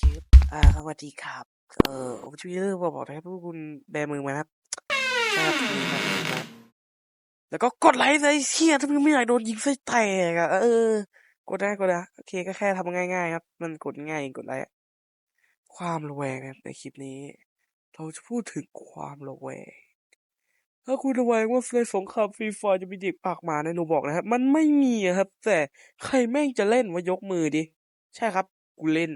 ชืบอ่า สวัสดีครับ เอ่อผมชื่อเรื่องบอกให้พวกคุณแบมือมาครับใช่ครับแล้วก็กดไลค์เลยเชี่ยถ้ามึงไม่อยากโดนยิงไส้แตกอะ เออ กดได้กดได้โอเคก็แค่ทำง่ายๆครับ มันกดง่ายกดไลค์ ความระแวงนะครับในคลิปนี้ เราจะพูดถึงความระแวง ถ้าคุณระแวงว่าในสงครามฟรีไฟร์จะมีเด็กปากหมาในหนูบอกนะครับ มันไม่มีครับ แต่ใครแม่งจะเล่นว่ายกมือดิ ใช่ครับ กูเล่น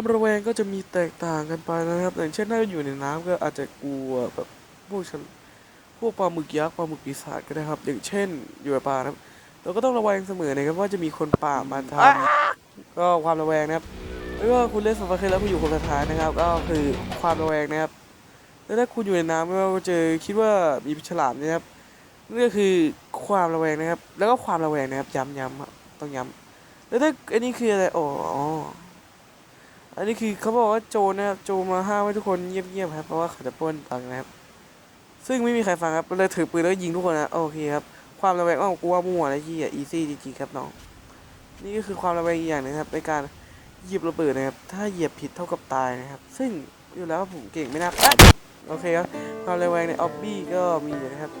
ความระแวงก็จะมีแตกต่างกันไปนะครับ อย่างเช่นถ้าอยู่ในน้ำก็อาจจะกลัวแบบพวกฉันพวกปลาหมึกยักษ์ปลาหมึกปีศาจก็ได้ครับ อย่างเช่น อยู่ในป่านะครับเราก็ต้องระแวงเสมอนะครับว่าจะมีคนป่ามาทำก็ความระแวงนะครับไม่ว่าคุณเล่นสฟาเคแล้วคุณอยู่คนสุดท้ายนะครับ ก็คือความระแวงนะครับแล้วถ้าคุณอยู่ในน้ำไม่ว่าเจอคิดว่ามีฉลามนะครับนั่ก็คือความระแวงนะครับ แล้วก็ความระแวงนะครับย้ำย้ำครับต้องย้ำแล้วถ้าอันนี้คืออะไรอ๋อ อันนี้คือเขาบอกว่าโจนะครับโจมาห้ามให้ทุกคนเงียบๆครับเพราะว่าเขาจะปล้นตังนะครับ ซึ่งไม่มีใครฟังครับเลยถือปืนแล้วก็ยิงทุกคนนะโอเคครับความระแวงอ้าวกูว่ามั่วอะไรที่อะอีซี่จริงๆครับน้องนี่ก็คือความระแวงอีกอย่างหนึงครับในการหยียบระเบิดนะครับ ถ้าเหยียบผิดเท่ากับตายนะครับ ซึ่งอยู่แล้วผมเก่งไม่น่าอะโอเคครับความระแวงในออบบี้ก็มีนะครับ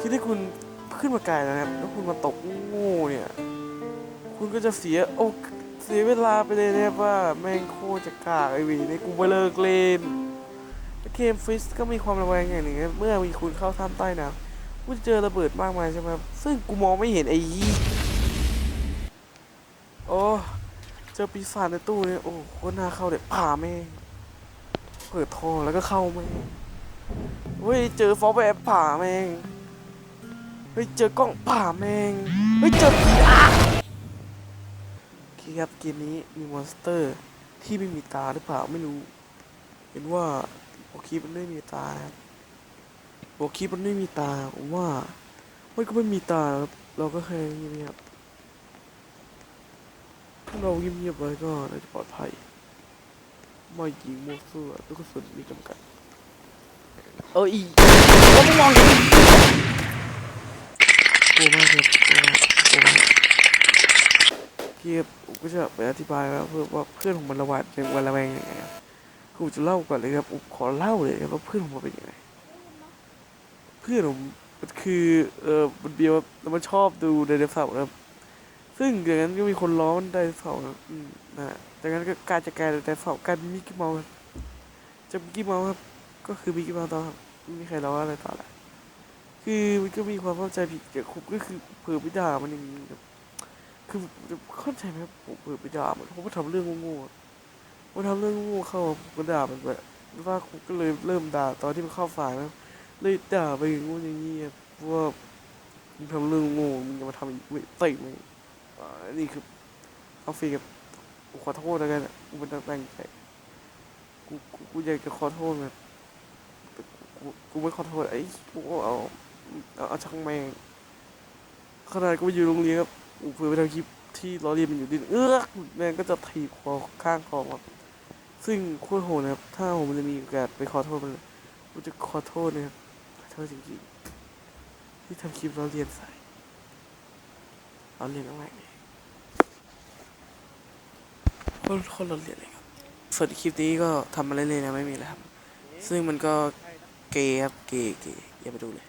คือถ้าคุณขึ้นมาไกลแล้วนะครับแล้วคุณมาตกโง่เนี่ย คุณก็จะเสียโอก สียเวลาไปเลยนะว่าแม่งโคตรจะกากไอวีนี่กูไปเลิกเล่นเกมฟิสก็มีความระแวงอย่างหนึ่งเมื่อมีคุณเข้าถ้ำใต้น้ำคุณจะเจอระเบิดมากมายใช่ไหมซึ่งกูมองไม่เห็นไอ้ยี่โอ้เจอปีศาจในตู้เนี่ยโอ้โคตรน่าเข้าเลยผ่าแม่งเปิดท่อแล้วก็เข้าแม่งเฮ้ยเจอฟอสแบบผ่าแม่งเฮ้ยเจอกล้องผ่าแม่งเฮ้ยเจอผีอะ โอเคครับเกมนี้มีมอนสเตอร์ที่ไม่มีตาหรือเปล่าไม่รู้ เห็นว่าโอคีมันไม่มีตานะครับโอคีมันไม่มีตาผมว่ามันก็ไม่มีตาครับเราก็แค่เงียบๆถ้าเราเงียบๆไว้ก็น่าจะปลอดภัยไม่ยิงมั่วซั่วลูกกระสุนมีจำกัดเอออีก็ไม่มองอย่างนี้กลัวมากครับกลัวมากกลัวมาก พี่ผมก็จะไปอธิบายว่าเพื่อว่าเพื่อนผมมันระวงเป็นวันระแวงยังไงครับคือผมจะเล่าก่อนเลยครับผมขอเล่าเลยครับว่าเพื่อนผมมันเป็นยังไงเพื่อนผมมันคือเออมันเบียวแล้วมันชอบดูไดโนเสาร์ครับซึ่งอย่างนั้นก็มีคนล้อมันไดโนเสาร์ครับอืมนะฮะจากนั้นก็กลารจะกลายไดโนเสาร์กลายเป็นมิกกี้เมาส์ครับจากมิกกี้เมาส์ครับก็คือมิกกี้เมาส์ต่อครับไม่มีใครล้ออะไรต่อละคือมันก็มีความเข้าใจผิดเกี่ยวกับก็คือเผื่อไปด่ามันอย่างนี้ครับ คือเข้าใจไหมผมเปิดไปด่ามันผมก็ทำเรื่องโง่ๆอะผมทำเรื่องโง่เข้าผมก็ด่ามันไปว่าผมก็เลยเริ่มด่าตอนที่มันเข้าฝ่ายนะเลยด่าไปอย่างงู้นอย่างนี้อะเพราะว่ามึงทำเรื่องโง่มึงจะมาทำอีกเว้ยเตะมึงอ่านี่คือเอาฟรีกับขอโทษแล้วกันอะกูเป็นตั้งใจกูกูกูอยากจะขอโทษแบบกูกูไม่ขอโทษไอ้กูเอาเอาเอาช่างแม่งขนาดกูอยู่โรงเรียนครับ เพื่อไปทำคลิปที่ล้อเลียนมันอยู่ดินเอื้อกแม่งก็จะถีบคอข้างคอครับซึ่งโคตรโหดนะครับ ถ้าผมจะมีโอกาสไปขอโทษมันผมจะขอโทษนะครับขอโทษจริงๆที่ทำคลิปล้อเลียนใส่ล้อเลียนอะไรเนี่ยโคตรโคตรล้อเลียนเลยครับส่วนคลิปนี้ก็ทำมาเล่นๆนะไม่มีอะไรครับ ซึ่งมันก็เกย์ครับเกย์เกย์อย่าไปดูเลย